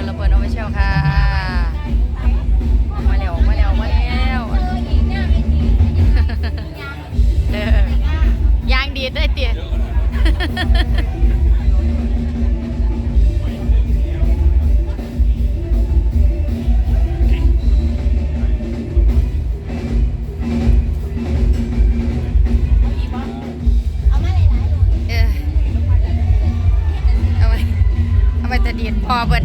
นระเบิดเอาไปเชียวค่ะมาแล้วมาแล้วมาแล้วเด้อยางดีได้เตี๋ยเอาไว้เอาไว้จะดีดพอเบิด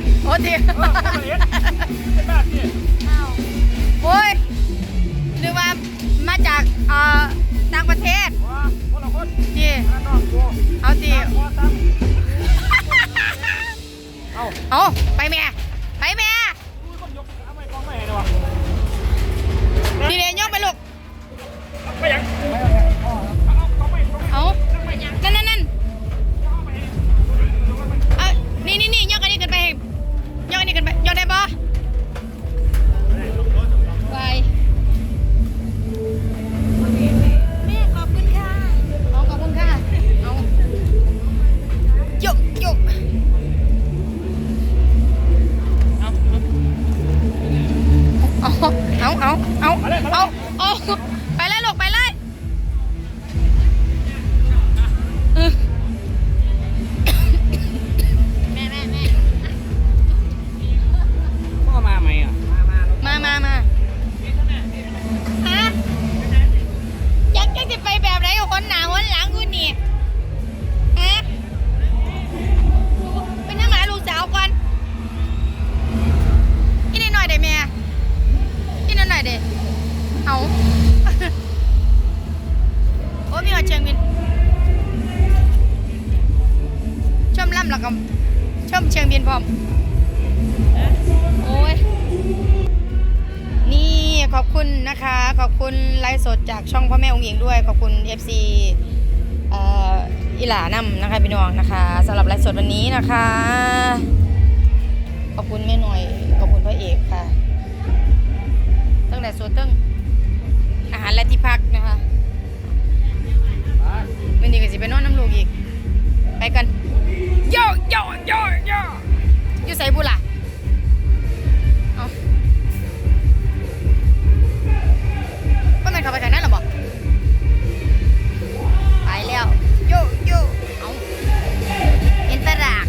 นอีสานโอ้ดีเออคนละเอียดเป็นแบบนี้อ้าวโอ้ยนึกว่ามาจากเอ่อต่างประเทศว้าคนละคนจีอันนั้นน้องกูเอาจีหัวตั้งเอาเอาไปแม่ ไปแม่อุ้ยคนยกเอาไม่กองไม่เห็นเลยวะดีเดยยกไปลูก กอันนี้ขึ้นได้ปะไปแม่ขอบคุณค่ะเอาขอบคุณค่ะ เอายกยกเอาเอาเอาเอาเอาเอา แล้วก็ชมเชียงบินพร้อมโอ้ยนี่ขอบคุณนะคะ ขอบคุณไลฟ์สดจากช่องพ่อแม่องค์หญิงด้วย ขอบคุณ FC เอ่ออิหลานำนะคะพี่น้องนะคะสำหรับไลฟ์สดวันนี้นะคะ ขอบคุณแม่หน่อยขอบคุณพระเอกค่ะตั้งแต่สดตั้งอาหารและที่พักนะคะวันนี้ก็สิไปนอนน้ำลูกอีก ไปกัน โยโยโยโยอยู่ใส่บุล่ะเอาก็มันเข้าไปทางนั้นหรอบอกไปแล้วโยโยเอาเห็นตลาด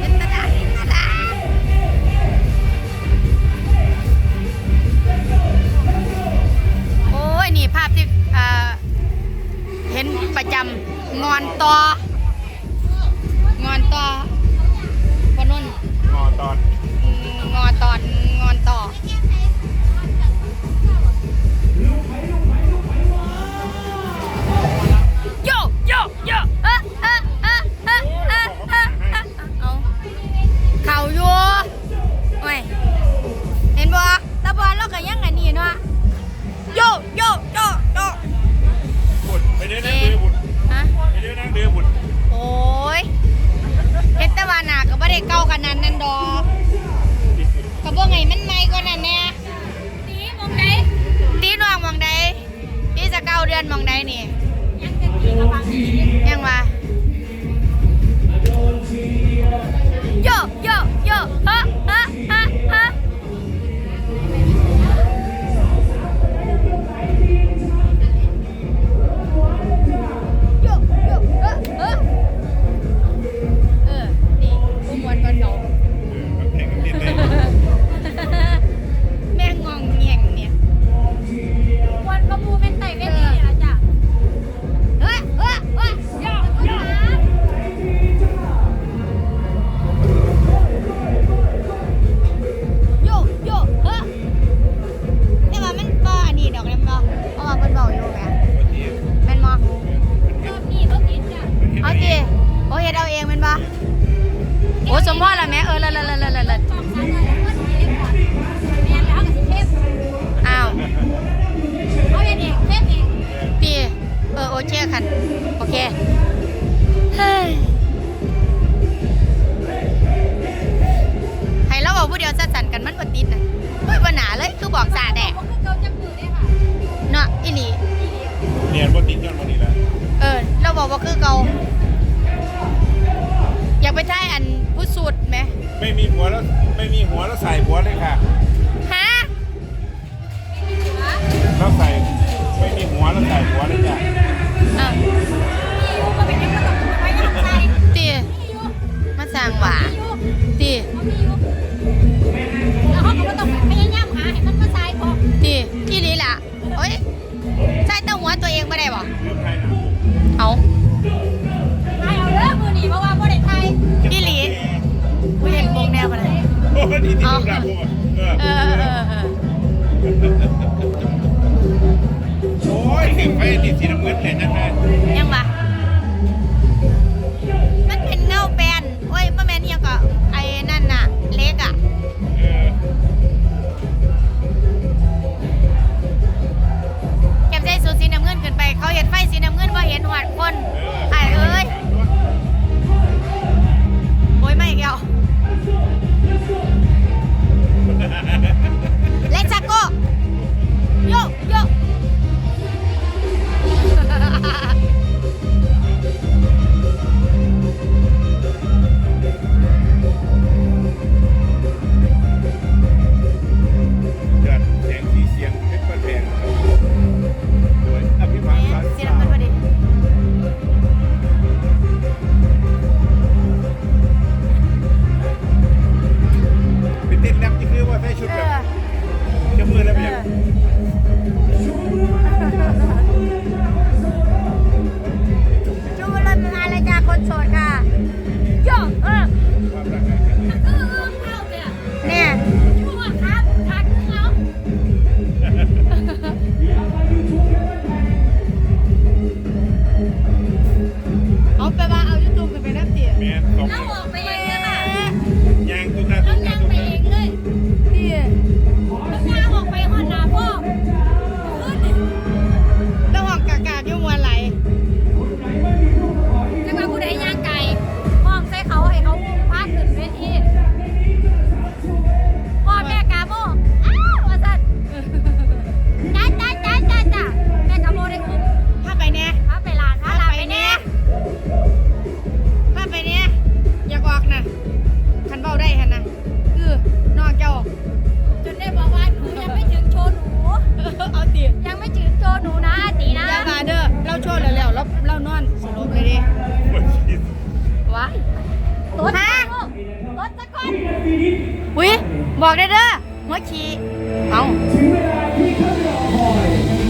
เห็นตลาดเห็นตลาดโอ้ยนี่ภาพที่เอ่อเห็นประจำงอนตองอนตอ เดือนมองได้นี่ยังว่า โอ้สมพ่อละแม่เออละละละละละลอ้าวตีเออโอเคคันโอเคเฮ้ยให้เราเอาผู้เดียวจะสั้น ไม่มีหัวแล้วไม่มีหัวแล้วใส่หัวเลยค่ะฮะแล้วใส่ไม่มีหัวแล้วใส่หัวเลยจ้ะอ้าวตีมาสร้างหว่าตีตีที่นี่ล่ะโอ้ยใส่เต้าหัวตัวเองไม่ได้บ่ เออเเออโอ้ยไฟดิดสีน้ำเงินเลยนะนะยังวะ ว้าฮะรถตะกอนอุ้ยบอกได้เด้อหัวขี่เอา้าเขา